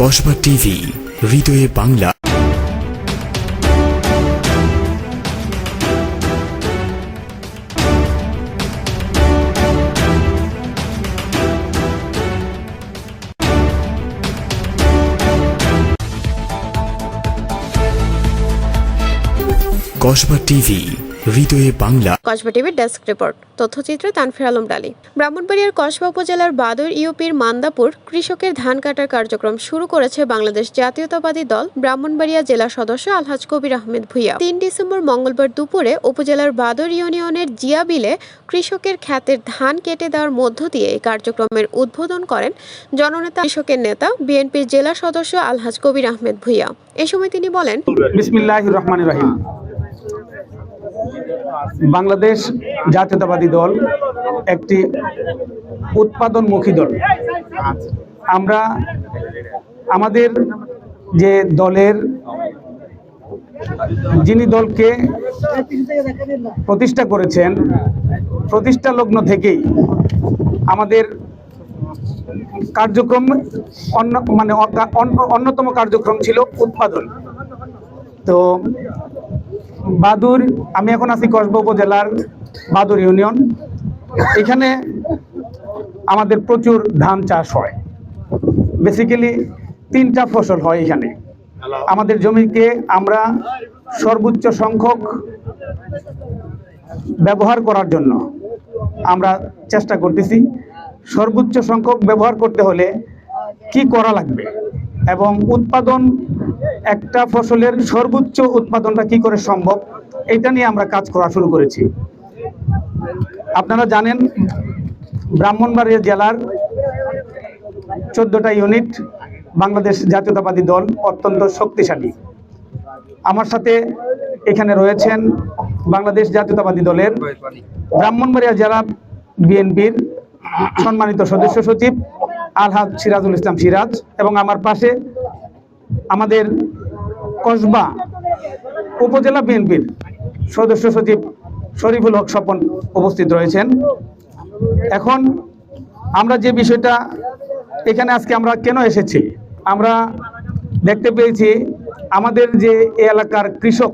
Kasba TV হৃদয়ে Bangla. Kasba TV হৃদয়ে বাংলা। কসবা টিভির ডেস্ক রিপোর্ট। তথ্যচিত্রে তানফির আলম ডালি। ব্রাহ্মণবাড়িয়ার কসবা উপজেলার বাদর ইউপির মান্দাপুর কৃষকের ধান কাটার কার্যক্রম শুরু করেছে বাংলাদেশ জাতীয়তাবাদী দল ব্রাহ্মণবাড়িয়া জেলা সদস্য আলহাজ কবির আহমেদ ভুইয়া। তিন ডিসেম্বর মঙ্গলবার দুপুরে উপজেলার বাদর ইউনিয়নের জিয়াবিলে কৃষকের খ্যাতের ধান কেটে দেওয়ার মধ্য দিয়ে এই কার্যক্রমের উদ্বোধন করেন জননেতা কৃষকের নেতা বিএনপির জেলা সদস্য আলহাজ কবির আহমেদ ভুইয়া। এ সময় তিনি বলেন বিসমিল্লাহ রহমান রহিম। বাংলাদেশ জাতীয়তাবাদী দল একটি উৎপাদনমুখী দল। আমরা আমাদের যে দলের যিনি দলকে প্রতিষ্ঠা করেছেন, প্রতিষ্ঠা লগ্ন থেকেই আমাদের কার্যক্রম অন্য মানে অন্যতম কার্যক্রম ছিল উৎপাদন। তো বাদুর আমি এখন আছি কসবা উপজেলার বাদুর ইউনিয়ন। এখানে আমাদের প্রচুর ধান চাষ হয়। বেসিক্যালি তিনটা ফসল হয় এখানে। আমাদের জমিকে আমরা সর্বোচ্চ সংখ্যক ব্যবহার করার জন্য আমরা চেষ্টা করতেছি। সর্বোচ্চ সংখ্যক ব্যবহার করতে হলে কি করা লাগবে? এবং উৎপাদন একটা ফসলের সর্বোচ্চ উৎপাদনটা কি করে সম্ভব এটা নিয়ে আমরা কাজ করা শুরু করেছি। আপনারা জানেন, ব্রাহ্মণবাড়িয়া জেলার চোদ্দটা ইউনিট বাংলাদেশ জাতীয়তাবাদী দল অত্যন্ত শক্তিশালী। আমার সাথে এখানে রয়েছেন বাংলাদেশ জাতীয়তাবাদী দলের ব্রাহ্মণবাড়িয়া জেলা বিএনপির সম্মানিত সদস্য সচিব আলহাজ সিরাজুল ইসলাম সিরাজ এবং আমার পাশে আমাদের কসবা উপজেলা বিএনপির সদস্য সচিব শরীফুল হক স্বপন উপস্থিত রয়েছেন। এখন আমরা যে বিষয়টা এখানে আজকে আমরা কেন এসেছি? আমরা দেখতে পেয়েছি আমাদের যে এলাকার কৃষক,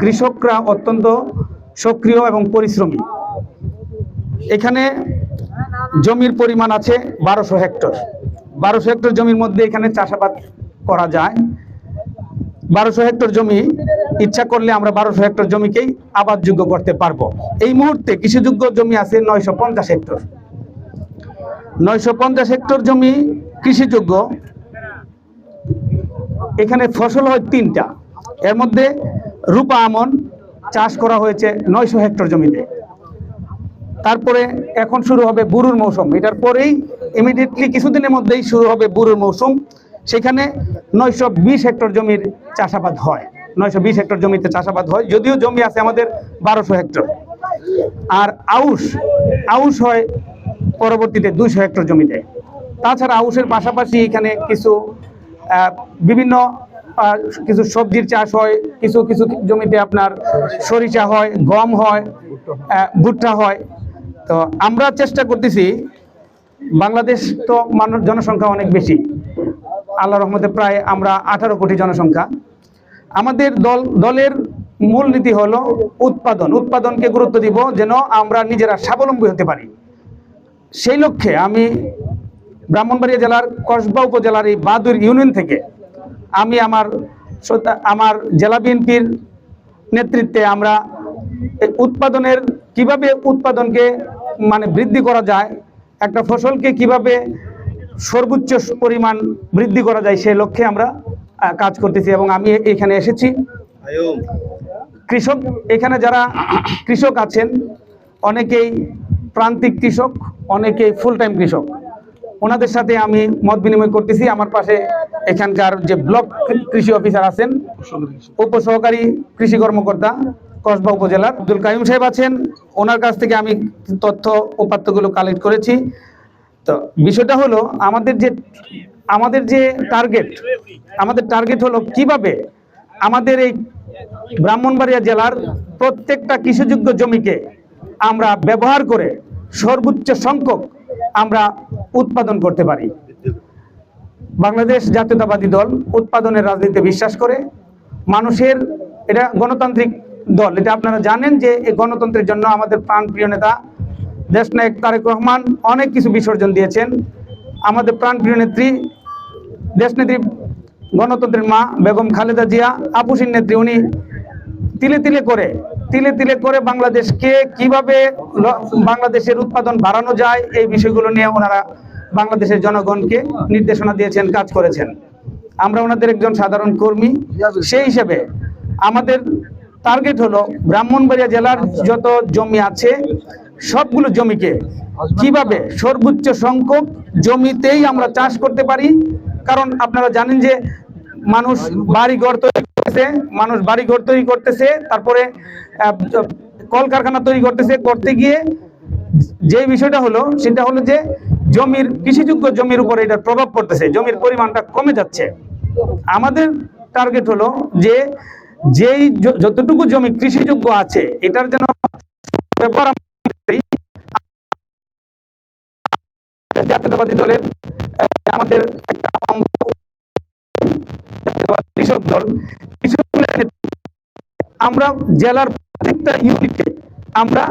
কৃষকরা অত্যন্ত সক্রিয় এবং পরিশ্রমী। এখানে জমির পরিমাণ আছে বারোশো হেক্টর। বারোশো হেক্টর জমির মধ্যে এখানে চাষাবাদ করা যায়। বারোশো হেক্টর জমি ইচ্ছা করলে আমরা বারোশো হেক্টর জমিকেই আবাদযোগ্য করতে পারব। এই মুহূর্তে কৃষিযোগ্য জমি আছে নয়শো পঞ্চাশ হেক্টর। নয়শো পঞ্চাশ হেক্টর জমি কৃষিযোগ্য। এখানে ফসল হয় তিনটা। এর মধ্যে রূপা আমন চাষ করা হয়েছে নয়শো হেক্টর জমিতে। তারপরে এখন শুরু হবে বুরুর মৌসুম। এটার পরেই ইমিডিয়েটলি কিছুদিনের মধ্যেই শুরু হবে বুরুর মৌসুম। সেখানে নয়শো বিশ হেক্টর জমির চাষাবাদ হয়। নয়শো বিশ হেক্টর জমিতে চাষাবাদ হয়। যদিও জমি আছে আমাদের বারোশো হেক্টর। আর আউশ আউশ হয় পরবর্তীতে দুইশো হেক্টর জমিতে। তাছাড়া আউশের পাশাপাশি এখানে কিছু বিভিন্ন কিছু সবজির চাষ হয়। কিছু কিছু জমিতে আপনার সরিষা হয়, গম হয় ভুট্টা হয়। তো আমরা চেষ্টা করতেছি, বাংলাদেশ তো মানুষ, জনসংখ্যা অনেক বেশি। আল্লাহ রহমতে প্রায় আমরা আঠারো কোটি জনসংখ্যা। আমাদের দল, দলের মূল নীতি হলো উৎপাদন। উৎপাদনকে গুরুত্ব দিব যেন আমরা নিজেরা স্বাবলম্বী হতে পারি। সেই লক্ষ্যে আমি ব্রাহ্মণবাড়িয়া জেলার কসবা উপজেলার এই বাদুর ইউনিয়ন থেকে আমি আমার আমার জেলা বিএনপির নেতৃত্বে আমরা উৎপাদনের, কীভাবে উৎপাদনকে মানে বৃদ্ধি করা যায় একটা ফসলকে কীভাবে সর্বোচ্চ পরিমাণ বৃদ্ধি করা যায় সেই লক্ষ্যে আমরা কাজ করতেছি এবং আমি এখানে এসেছি। কৃষক এখানে যারা কৃষক আছেন অনেকেই প্রান্তিক কৃষক অনেকেই ফুল টাইম কৃষক। ওনাদের সাথে আমি মত বিনিময় করতেছি। আমার পাশে এখানকার যে ব্লক কৃষি অফিসার আছেন উপসহকারী কৃষি কর্মকর্তা কসবা উপজেলার আব্দুল কাইম সাহেব আছেন। ওনার কাছ থেকে আমি তথ্য উপাত্তগুলো কালেক্ট করেছি। তো বিষয়টা হলো, আমাদের যে আমাদের যে টার্গেট আমাদের টার্গেট হলো কীভাবে আমাদের এই ব্রাহ্মণবাড়িয়া জেলার প্রত্যেকটা কৃষিযোগ্য জমিকে আমরা ব্যবহার করে সর্বোচ্চ সংখ্যক আমরা উৎপাদন করতে পারি। বাংলাদেশ জাতীয়তাবাদী দল উৎপাদনের রাজনীতিতে বিশ্বাস করে। মানুষের, এটা গণতান্ত্রিক দল। এটা আপনারা জানেন যে এই গণতন্ত্রের জন্য আমাদের প্রাণপ্রিয় নেতা দেশনায়ক তারেক রহমান অনেক কিছু বিসর্জন দিয়েছেন। আমাদের প্রাণপ্রিয় নেত্রী দেশনেত্রী গণতন্ত্রের মা বেগম খালেদা জিয়া আপুসিন নেত্রী উনি তিলে তিলে করে তিলে তিলে করে বাংলাদেশকে কীভাবে বাংলাদেশের উৎপাদন বাড়ানো যায় এই বিষয়গুলো নিয়ে ওনারা বাংলাদেশের জনগণকে নির্দেশনা দিয়েছেন কাজ করেছেন। আমরা ওনাদের একজন সাধারণ কর্মী। সেই হিসেবে আমাদের টার্গেট হলো ব্রাহ্মণবাড়িয়া জেলার যত জমি আছে, সবগুলো জমিকে। কীভাবে? সর্বোচ্চ সংখ্যক জমিতেই আমরা চাষ করতে পারি। কারণ আপনারা জানেন যে মানুষ বাড়ি ঘর তৈরি করতেছে, মানুষ বাড়ি ঘর তৈরি করতেছে, তারপরে কলকারখানা তৈরি করতেছে, করতে গিয়ে যে বিষয়টা হলো, সেটা হলো যে জমির, কৃষিযোগ্য জমির উপরে এটার প্রভাব পড়তেছে, জমির পরিমাণটা কমে যাচ্ছে। আমাদের টার্গেট হলো যে যেই যতটুকু জমি কৃষিযোগ্য আছে এটার যেন জাতীয়তাবাদী দলের আমাদের একটা কৃষক দল কৃষক আমরা জেলার প্রত্যেকটা ইউনিটে আমরা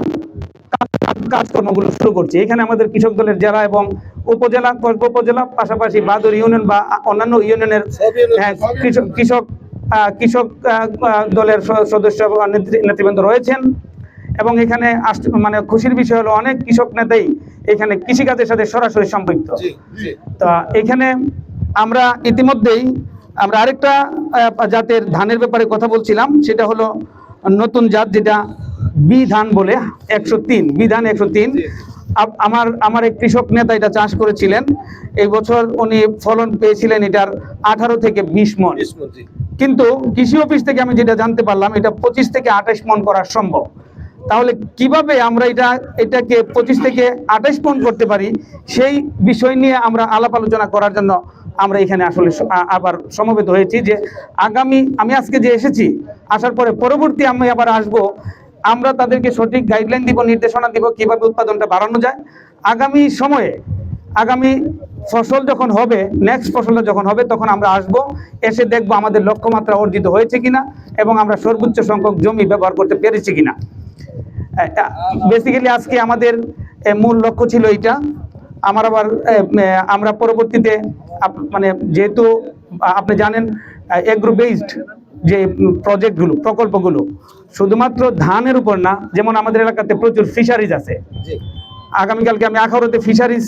কাজ- কাজকর্মগুলো শুরু করছি। এখানে আমাদের কৃষক দলের জেলা এবং উপজেলা উপজেলা পাশাপাশি বাদুর ইউনিয়ন বা অন্যান্য ইউনিয়নের হ্যাঁ, কৃষক কৃষক কৃষক দলের সদস্য নেতৃবৃন্দ রয়েছেন এবং এখানে মানে খুশির বিষয় হলো অনেক কৃষক নেতাই এখানে কৃষিকাজের সাথে সরাসরি সম্পৃক্ত। তা এখানে আমরা ইতিমধ্যেই আমরা আরেকটা জাতের ধানের ব্যাপারে কথা বলছিলাম সেটা হলো নতুন জাত যেটা বি ধান বলে একশো তিন বি ধান একশো তিন। আমার আমার এক কৃষক নেতা এটা চাষ করেছিলেন। এই বছর উনি ফলন পেয়েছিলেন এটার আঠারো থেকে বিশ মন। কিন্তু কৃষি অফিস থেকে আমি যেটা জানতে পারলাম এটা পঁচিশ থেকে আঠাশ মন করা সম্ভব। তাহলে কীভাবে আমরা এটা এটাকে পঁচিশ থেকে আঠাশ মন করতে পারি সেই বিষয় নিয়ে আমরা আলাপ আলোচনা করার জন্য আমরা এখানে আসলে আবার সমবেত হয়েছি যে আগামী আমি আজকে যে এসেছি আসার পরে পরবর্তী আমি আবার আসব আমরা তাদেরকে সঠিক গাইডলাইন দিব, নির্দেশনা দিব কীভাবে উৎপাদনটা বাড়ানো যায়। আগামী সময়ে, আগামী ফসল যখন হবে নেক্সট ফসলটা যখন হবে, তখন আমরা আসব, এসে দেখব আমাদের লক্ষ্যমাত্রা অর্জিত হয়েছে কিনা এবং আমরা সর্বোচ্চ সংখ্যক জমি ব্যবহার করতে পেরেছি কিনা। বেসিক্যালি আজকে আমাদের মূল লক্ষ্য ছিল এইটা। আমার আবার আমরা পরবর্তীতে মানে যেহেতু আপনি জানেন এগ্রো বেসড যে প্রজেক্টগুলো প্রকল্পগুলো শুধুমাত্র ধানের উপর না যেমন আমাদের এলাকাতে প্রচুর ফিশারিজ আছে। আগামীকালকে আমি আখাউড়াতে ফিশারিজ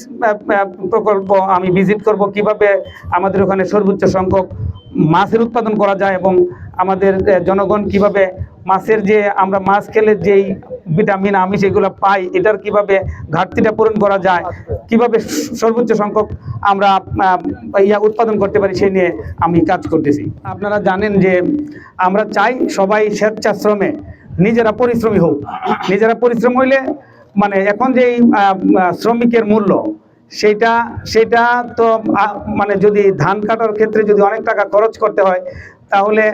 প্রকল্প আমি ভিজিট করব কীভাবে আমাদের ওখানে সর্বোচ্চ সংখ্যক মাছের উৎপাদন করা যায় এবং আমাদের জনগণ কীভাবে মাছের যে আমরা মাছ খেলে যেই ভিটামিন আমিষ এগুলো পাই। এটার কীভাবে ঘাটতিটা পূরণ করা যায়? কীভাবে সর্বোচ্চ সংখ্যক আমরা ইয়া উৎপাদন করতে পারি সেই নিয়ে আমি কাজ করতেছি। আপনারা জানেন যে আমরা চাই সবাই স্বেচ্ছাশ্রমে নিজেরা পরিশ্রমী হোক। নিজেরা পরিশ্রম হইলে মানে এখন যে এই, আহ, আহ, শ্রমিকের মূল্য সেটা সেটা তো মানে যদি ধান কাটার ক্ষেত্রে যদি অনেক টাকা খরচ করতে হয় তাহলে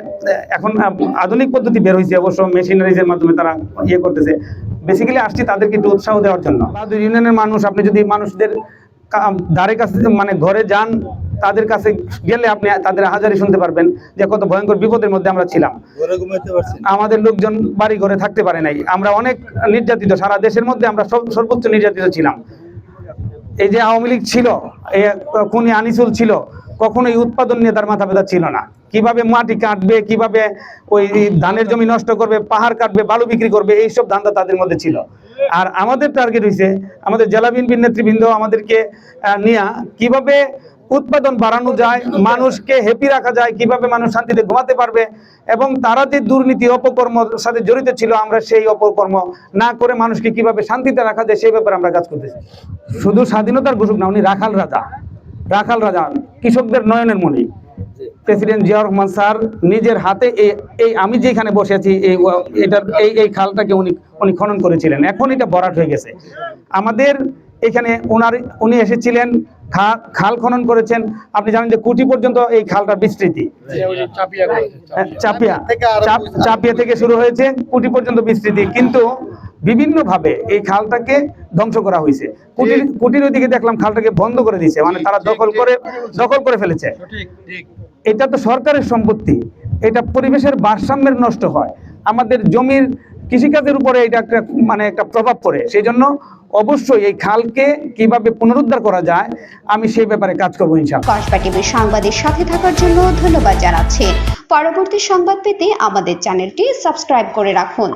এখন আধুনিক পদ্ধতি বের হয়েছে অবশ্য মেশিনারিজের মাধ্যমে তারা ইয়ে করতেছে। বেসিক্যালি আসছি তাদেরকে একটু উৎসাহ দেওয়ার জন্য। বাহাদুর ইউনিয়নের মানুষ আপনি যদি মানুষদের ধারে কাছে মানে ঘরে যান তাদের কাছে গেলে আপনি তাদের হাজারি শুনতে পারবেন যে কত ভয়ঙ্কর বিপদের মধ্যে আমরা ছিলাম। আমাদের লোকজন বাড়ি ঘরে থাকতে পারে নাই। আমরা অনেক নির্যাতিত সারা দেশের মধ্যে আমরা সব- সর্বোচ্চ নির্যাতিত ছিলাম। এই যে আওয়ামী লীগ ছিল এই খুনি আনিসুল ছিল কখনোই উৎপাদন নিয়ে তার মাথা ব্যথা ছিল না। কীভাবে মাটি কাটবে, কীভাবে ওই ধানের জমি নষ্ট করবে, পাহাড় কাটবে, বালু বিক্রি করবে, এইসব ধান্দা তাদের মধ্যে ছিল। আর আমাদের টার্গেট হয়েছে আমাদের জেলা বিএনপির নেতৃবৃন্দ আমাদেরকে নিয়ে কীভাবে উৎপাদন বাড়ানো যায়, মানুষকে হ্যাপি রাখা যায়, কীভাবে মানুষ শান্তিতে ঘুমাতে পারবে, এবং তারা যে দুর্নীতি, অপকর্ম সাথে জড়িত ছিল, আমরা সেই অপকর্ম না করে মানুষকে কীভাবে শান্তিতে রাখা যায়, সেই ব্যাপারে আমরা কাজ করতেছি। শুধু স্বাধীনতার ঘোষক না, উনি রাখাল রাজা। রাখাল রাজা, কৃষকদের নয়নের মণি। প্রেসিডেন্ট জিয়া রহমান স্যার নিজের হাতে এই এই আমি যেখানে বসে আছি এই এটার এই এই খালটাকে উনি উনি খনন করেছিলেন। এখন এটা বরাট হয়ে গেছে। আমাদের এখানে ওনার উনি এসেছিলেন খাল খনন করেছেন। আপনি জানেন যে কুটি পর্যন্ত এই খালটা বিস্তৃতি। হ্যাঁ, চাপিয়া। চাপিয়া থেকে শুরু হয়েছে কুটি পর্যন্ত বিস্তৃতি। কিন্তু বিভিন্নভাবে এই খালটাকে ধ্বংস করা হয়েছে। কুটির কুটির ওইদিকে দেখলাম খালটাকে বন্ধ করে দিয়েছে। মানে তারা দখল করে দখল করে ফেলেছে। এটা তো সরকারের সম্পত্তি। এটা পরিবেশের ভারসাম্যের নষ্ট হয়। আমাদের জমির কৃষিকাজের উপরে এটা একটা মানে একটা প্রভাব পড়ে। সেই জন্য অবশ্যই এই খালকে কীভাবে পুনরুদ্ধার করা যায়, আমি সেই ব্যাপারে কাজ করব ইনশাআল্লাহ। কসবা সংবাদের সাথে থাকার জন্য ধন্যবাদ জানাচ্ছি। পরবর্তী সংবাদ পেতে আমাদের চ্যানেলটি সাবস্ক্রাইব করে রাখুন।